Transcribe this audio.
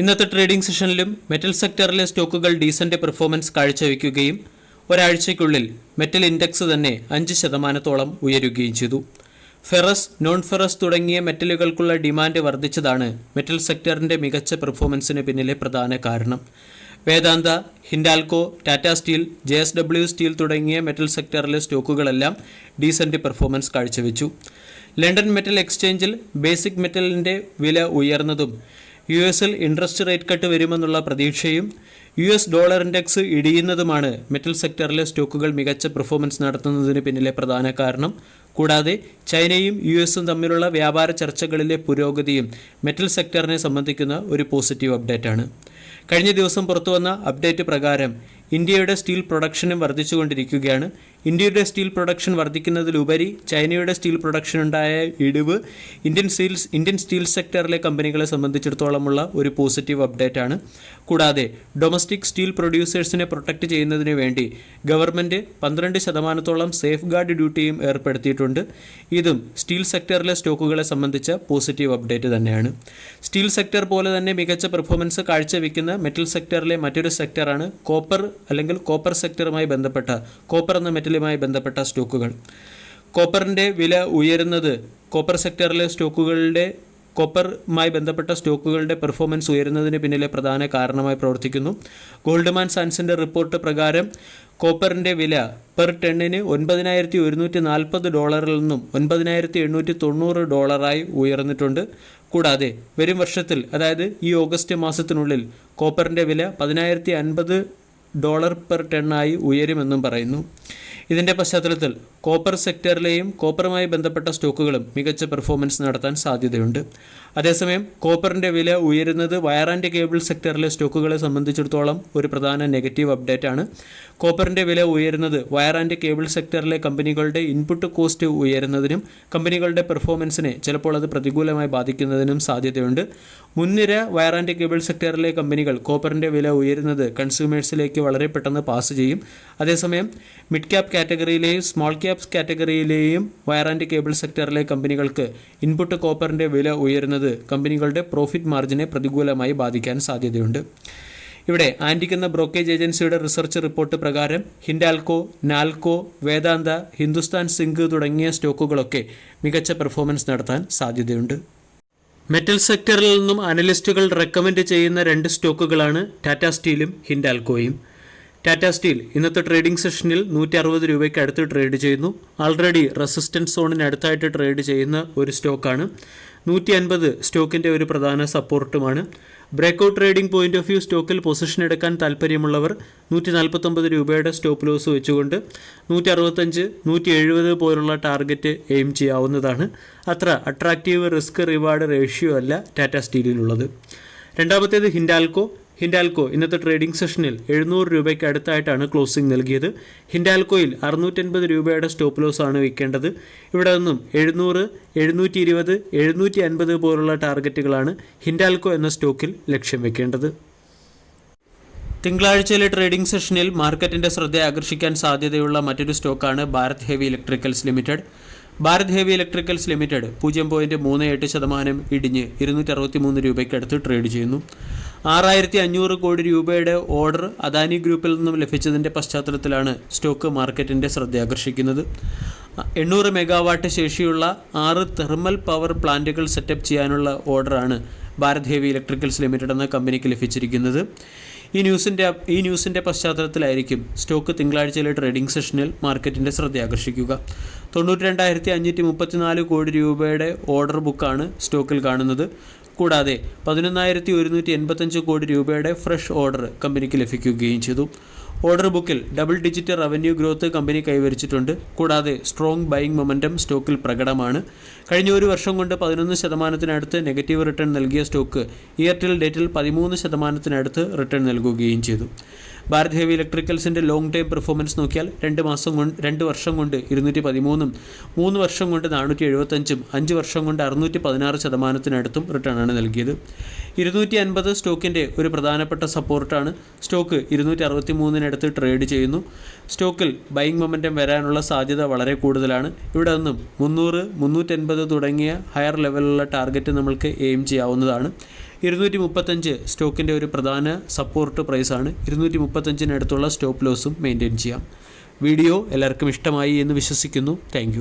ഇന്നത്തെ trading സെഷനിലും metal സെക്ടറിലെ സ്റ്റോക്കുകൾ ഡീസന്റ് പെർഫോമൻസ് കാഴ്ചവെക്കുകയും ഒരാഴ്ചയ്ക്കുള്ളിൽ മെറ്റൽ ഇൻഡെക്സ് തന്നെ അഞ്ച് ശതമാനത്തോളം ഉയരുകയും ചെയ്തു. ഫെറസ് നോൺ ഫെറസ് തുടങ്ങിയ മെറ്റലുകൾക്കുള്ള ഡിമാൻഡ് വർദ്ധിച്ചതാണ് മെറ്റൽ സെക്ടറിന്റെ മികച്ച പെർഫോമൻസിന് പിന്നിലെ പ്രധാന കാരണം. Vedanta Hindalco Tata steel J S W steel തുടങ്ങിയ മെറ്റൽ സെക്ടറിലെ സ്റ്റോക്കുകളെല്ലാം ഡീസന്റ് പെർഫോമൻസ് കാഴ്ചവെച്ചു. ലണ്ടൻ മെറ്റൽ എക്സ്ചേഞ്ചിൽ ബേസിക് മെറ്റലിന്റെ വില ഉയർന്നതും യു എസിൽ ഇൻട്രസ്റ്റ് റേറ്റ് കട്ട് വരുമെന്നുള്ള പ്രതീക്ഷയും യു എസ് ഡോളർ ഇൻഡെക്സ് ഇടിയുന്നതുമാണ് മെറ്റൽ സെക്ടറിലെ സ്റ്റോക്കുകൾ മികച്ച പെർഫോമൻസ് നടത്തുന്നതിന് പിന്നിലെ പ്രധാന കാരണം. കൂടാതെ ചൈനയും യു എസും തമ്മിലുള്ള വ്യാപാര ചർച്ചകളിലെ പുരോഗതിയും മെറ്റൽ സെക്ടറിനെ സംബന്ധിക്കുന്ന ഒരു പോസിറ്റീവ് അപ്ഡേറ്റ് ആണ്. കഴിഞ്ഞ ദിവസം പുറത്തുവന്ന അപ്ഡേറ്റ് പ്രകാരം ഇന്ത്യയുടെ സ്റ്റീൽ പ്രൊഡക്ഷനും വർദ്ധിച്ചുകൊണ്ടിരിക്കുകയാണ്. ഇന്ത്യയുടെ സ്റ്റീൽ പ്രൊഡക്ഷൻ വർദ്ധിക്കുന്നതിലുപരി ചൈനയുടെ സ്റ്റീൽ പ്രൊഡക്ഷൻ ഉണ്ടായ ഇടിവ് ഇന്ത്യൻ സ്റ്റീൽസ് ഇന്ത്യൻ സ്റ്റീൽ സെക്ടറിലെ കമ്പനികളെ സംബന്ധിച്ചിടത്തോളമുള്ള ഒരു പോസിറ്റീവ് അപ്ഡേറ്റ് ആണ് കൂടാതെ ഡൊമസ്റ്റിക് സ്റ്റീൽ പ്രൊഡ്യൂസേഴ്സിനെ പ്രൊട്ടക്റ്റ് ചെയ്യുന്നതിന് വേണ്ടി ഗവൺമെന്റ് പന്ത്രണ്ട് ശതമാനത്തോളം സേഫ് ഗാർഡ് ഡ്യൂട്ടിയും ഏർപ്പെടുത്തിയിട്ടുണ്ട്. ഇതും സ്റ്റീൽ സെക്ടറിലെ സ്റ്റോക്കുകളെ സംബന്ധിച്ച പോസിറ്റീവ് അപ്ഡേറ്റ് തന്നെയാണ്. സ്റ്റീൽ സെക്ടർ പോലെ തന്നെ മികച്ച പെർഫോമൻസ് കാഴ്ചവെക്കുന്ന മെറ്റൽ സെക്ടറിലെ മറ്റൊരു സെക്ടറാണ് കോപ്പർ അല്ലെങ്കിൽ കോപ്പർ സെക്ടറുമായി ബന്ധപ്പെട്ട കോപ്പർ എന്ന മെറ്റലുമായി ബന്ധപ്പെട്ട സ്റ്റോക്കുകൾ. കോപ്പറിന്റെ വില ഉയരുന്നത് കോപ്പർ സെക്ടറിലെ സ്റ്റോക്കുകളുടെ കോപ്പറുമായി ബന്ധപ്പെട്ട സ്റ്റോക്കുകളുടെ പെർഫോമൻസ് ഉയരുന്നതിന് പിന്നിലെ പ്രധാന കാരണമായി പ്രവർത്തിക്കുന്നു. ഗോൾഡ്മാൻ സയൻസിന്റെ റിപ്പോർട്ട് പ്രകാരം കോപ്പറിന്റെ വില പെർ ടണ്ണിന് ഒൻപതിനായിരത്തി ഒരുന്നൂറ്റി നാൽപ്പത് ഡോളറിൽ നിന്നും ഒൻപതിനായിരത്തി എണ്ണൂറ്റി തൊണ്ണൂറ് ഡോളറായി ഉയർന്നിട്ടുണ്ട്. കൂടാതെ വരും വർഷത്തിൽ അതായത് ഈ ഓഗസ്റ്റ് മാസത്തിനുള്ളിൽ കോപ്പറിന്റെ വില പതിനായിരത്തി അൻപത് ഡോളർ പെർ ടണ്ണായി ഉയരുമെന്നും പറയുന്നു. ഇതിന്റെ പശ്ചാത്തലത്തിൽ കോപ്പർ സെക്ടറിലെയും കോപ്പറുമായി ബന്ധപ്പെട്ട സ്റ്റോക്കുകളും മികച്ച പെർഫോമൻസ് നടത്താൻ സാധ്യതയുണ്ട്. അതേസമയം കോപ്പറിന്റെ വില ഉയരുന്നത് വയർ ആൻഡ് കേബിൾ സെക്ടറിലെ സ്റ്റോക്കുകളെ സംബന്ധിച്ചിടത്തോളം ഒരു പ്രധാന നെഗറ്റീവ് അപ്ഡേറ്റ് ആണ്. കോപ്പറിന്റെ വില ഉയരുന്നത് വയർ ആൻഡ് കേബിൾ സെക്ടറിലെ കമ്പനികളുടെ ഇൻപുട്ട് കോസ്റ്റ് ഉയരുന്നതിനും കമ്പനികളുടെ പെർഫോമൻസിനെ ചിലപ്പോൾ അത് പ്രതികൂലമായി ബാധിക്കുന്നതിനും സാധ്യതയുണ്ട്. മുൻനിര വയർ ആൻഡ് കേബിൾ സെക്ടറിലെ കമ്പനികൾ കോപ്പറിന്റെ വില ഉയരുന്നത് കൺസ്യൂമേഴ്സിലേക്ക് വളരെ പെട്ടെന്ന് പാസ് ചെയ്യും. അതേസമയം മിഡ് ക്യാപ് കാറ്റഗറിയിലെയും സ്മോൾ ക്യാപ്സ് കാറ്റഗറിയിലെയും വയർ ആൻഡ് കേബിൾ സെക്ടറിലെ കമ്പനികൾക്ക് ഇൻപുട്ട് കോപ്പറിന്റെ വില ഉയരുന്നത് കമ്പനികളുടെ പ്രോഫിറ്റ് മാർജിനെ പ്രതികൂലമായി ബാധിക്കാൻ സാധ്യതയുണ്ട്. ഇവിടെ ആന്റിക് എന്ന ബ്രോക്കേജ് ഏജൻസിയുടെ റിസർച്ച് റിപ്പോർട്ട് പ്രകാരം ഹിൻഡാൽകോ നാൽക്കോ വേദാന്ത ഹിന്ദുസ്ഥാൻ സിങ്ക് തുടങ്ങിയ സ്റ്റോക്കുകളൊക്കെ മികച്ച പെർഫോമൻസ് നടത്താൻ സാധ്യതയുണ്ട്. മെറ്റൽ സെക്ടറിൽ നിന്നും അനലിസ്റ്റുകൾ റെക്കമെൻഡ് ചെയ്യുന്ന രണ്ട് സ്റ്റോക്കുകളാണ് ടാറ്റ സ്റ്റീലും ഹിൻഡാൽക്കോയും. ടാറ്റ സ്റ്റീൽ ഇന്നത്തെ ട്രേഡിംഗ് സെഷനിൽ നൂറ്റി അറുപത് രൂപയ്ക്ക് അടുത്ത് ട്രേഡ് ചെയ്യുന്നു. ആൾറെഡി റെസിസ്റ്റൻസ് സോണിന് അടുത്തായിട്ട് ട്രേഡ് ചെയ്യുന്ന ഒരു സ്റ്റോക്കാണ്. നൂറ്റി അൻപത് സ്റ്റോക്കിന്റെ ഒരു പ്രധാന സപ്പോർട്ടുമാണ്. Breakout trading point of view സ്റ്റോക്കിൽ പൊസിഷൻ എടുക്കാൻ താല്പര്യമുള്ളവർ നൂറ്റി നാൽപ്പത്തൊമ്പത് രൂപയുടെ സ്റ്റോപ്പ് ലോസ് വെച്ചുകൊണ്ട് നൂറ്റി അറുപത്തഞ്ച് നൂറ്റി എഴുപത് പോലുള്ള ടാർഗറ്റ് എയിം ചെയ്യാവുന്നതാണ്. അത്ര അട്രാക്റ്റീവ് റിസ്ക് റിവാർഡ് റേഷ്യോ അല്ല ടാറ്റ സ്റ്റീലിലുള്ളത്. രണ്ടാമത്തേത് ഹിൻഡാൽക്കോ ഹിൻഡാൽക്കോ ഇന്നത്തെ ട്രേഡിംഗ് സെഷനിൽ എഴുന്നൂറ് രൂപയ്ക്ക് അടുത്തായിട്ടാണ് ക്ലോസിംഗ് നൽകിയത്. ഹിൻഡാൽക്കോയിൽ അറുന്നൂറ്റൻപത് രൂപയുടെ സ്റ്റോപ്പ് ലോസ് ആണ് വിൽക്കേണ്ടത് ഇവിടെ നിന്നും എഴുന്നൂറ് എഴുന്നൂറ്റി ഇരുപത് എഴുന്നൂറ്റി അൻപത് പോലുള്ള ടാർഗറ്റുകളാണ് ഹിൻഡാൽക്കോ എന്ന സ്റ്റോക്കിൽ ലക്ഷ്യം വെക്കേണ്ടത്. തിങ്കളാഴ്ചയിലെ ട്രേഡിംഗ് സെഷനിൽ മാർക്കറ്റിന്റെ ശ്രദ്ധയെ ആകർഷിക്കാൻ സാധ്യതയുള്ള മറ്റൊരു സ്റ്റോക്കാണ് Bharat heavy electricals limited. Bharat heavy electricals limited പൂജ്യം പോയിന്റ് മൂന്ന് എട്ട് ശതമാനം ഇടിഞ്ഞ് ഇരുന്നൂറ്റി അറുപത്തി മൂന്ന് രൂപയ്ക്കടുത്ത് ട്രേഡ് ചെയ്യുന്നു. ആറായിരത്തി അഞ്ഞൂറ് കോടി രൂപയുടെ ഓർഡർ അദാനി ഗ്രൂപ്പിൽ നിന്നും ലഭിച്ചതിന്റെ പശ്ചാത്തലത്തിലാണ് സ്റ്റോക്ക് മാർക്കറ്റിന്റെ ശ്രദ്ധ ആകർഷിക്കുന്നത്. എണ്ണൂറ് മെഗാവാട്ട് ശേഷിയുള്ള ആറ് തെർമൽ പവർ പ്ലാന്റുകൾ സെറ്റപ്പ് ചെയ്യാനുള്ള ഓർഡറാണ് ഭാരത് ഹെവി ഇലക്ട്രിക്കൽസ് ലിമിറ്റഡ് എന്ന കമ്പനിക്ക് ലഭിച്ചിരിക്കുന്നത്. ഈ ന്യൂസിന്റെ ഈ ന്യൂസിന്റെ പശ്ചാത്തലത്തിലായിരിക്കും സ്റ്റോക്ക് തിങ്കളാഴ്ചയിലെ ട്രേഡിംഗ് സെഷനിൽ മാർക്കറ്റിന്റെ ശ്രദ്ധ ആകർഷിക്കുക. തൊണ്ണൂറ്റി രണ്ടായിരത്തി അഞ്ഞൂറ്റി മുപ്പത്തിനാല് കോടി രൂപയുടെ ഓർഡർ ബുക്കാണ് സ്റ്റോക്കിൽ കാണുന്നത്. കൂടാതെ പതിനൊന്നായിരത്തി ഒരുന്നൂറ്റി എൺപത്തഞ്ച് കോടി രൂപയുടെ ഫ്രഷ് ഓർഡർ കമ്പനിക്ക് ലഭിക്കുകയും ചെയ്തു. ഓർഡർ ബുക്കിൽ double digit revenue growth company കൈവരിച്ചിട്ടുണ്ട്. കൂടാതെ സ്ട്രോങ് ബൈയിങ് മൊമെന്റം സ്റ്റോക്കിൽ പ്രകടമാണ്. കഴിഞ്ഞ ഒരു വർഷം കൊണ്ട് പതിനൊന്ന് ശതമാനത്തിനടുത്ത് നെഗറ്റീവ് റിട്ടേൺ നൽകിയ സ്റ്റോക്ക് ഇയർട്ടിൽ ഡേറ്റിൽ പതിമൂന്ന് ശതമാനത്തിനടുത്ത് റിട്ടേൺ നൽകുകയും ചെയ്തു. ഭാരത് ഹെവി ഇലക്ട്രിക്കൽസിന്റെ ലോങ് ടൈം പെർഫോമൻസ് നോക്കിയാൽ രണ്ട് മാസം കൊണ്ട് രണ്ട് വർഷം കൊണ്ട് ഇരുന്നൂറ്റി പതിമൂന്നും മൂന്ന് വർഷം കൊണ്ട് നാനൂറ്റി എഴുപത്തഞ്ചും അഞ്ച് വർഷം കൊണ്ട് അറുന്നൂറ്റി പതിനാറ് ശതമാനത്തിനടുത്തും റിട്ടേണാണ് നൽകിയത്. ഇരുന്നൂറ്റി അൻപത് സ്റ്റോക്കിന്റെ ഒരു പ്രധാനപ്പെട്ട സപ്പോർട്ടാണ് സ്റ്റോക്ക് ഇരുന്നൂറ്റി അറുപത്തി മൂന്നിനടുത്ത് ട്രേഡ് ചെയ്യുന്നു. സ്റ്റോക്കിൽ ബൈങ് മൊമെന്റം വരാനുള്ള സാധ്യത വളരെ കൂടുതലാണ്. ഇവിടെ നിന്നും മുന്നൂറ് മുന്നൂറ്റൻപത് തുടങ്ങിയ ഹയർ ലെവലുള്ള ടാർഗറ്റ് നമ്മൾക്ക് എയിം ചെയ്യാവുന്നതാണ്. ഇരുന്നൂറ്റി മുപ്പത്തഞ്ച് സ്റ്റോക്കിന്റെ ഒരു പ്രധാന സപ്പോർട്ട് പ്രൈസാണ് ഇരുന്നൂറ്റി മുപ്പത്തഞ്ചിനടുത്തുള്ള സ്റ്റോപ്പ് ലോസും മെയിന്റെയിൻ ചെയ്യാം. വീഡിയോ എല്ലാവർക്കും ഇഷ്ടമായി എന്ന് വിശ്വസിക്കുന്നു. താങ്ക്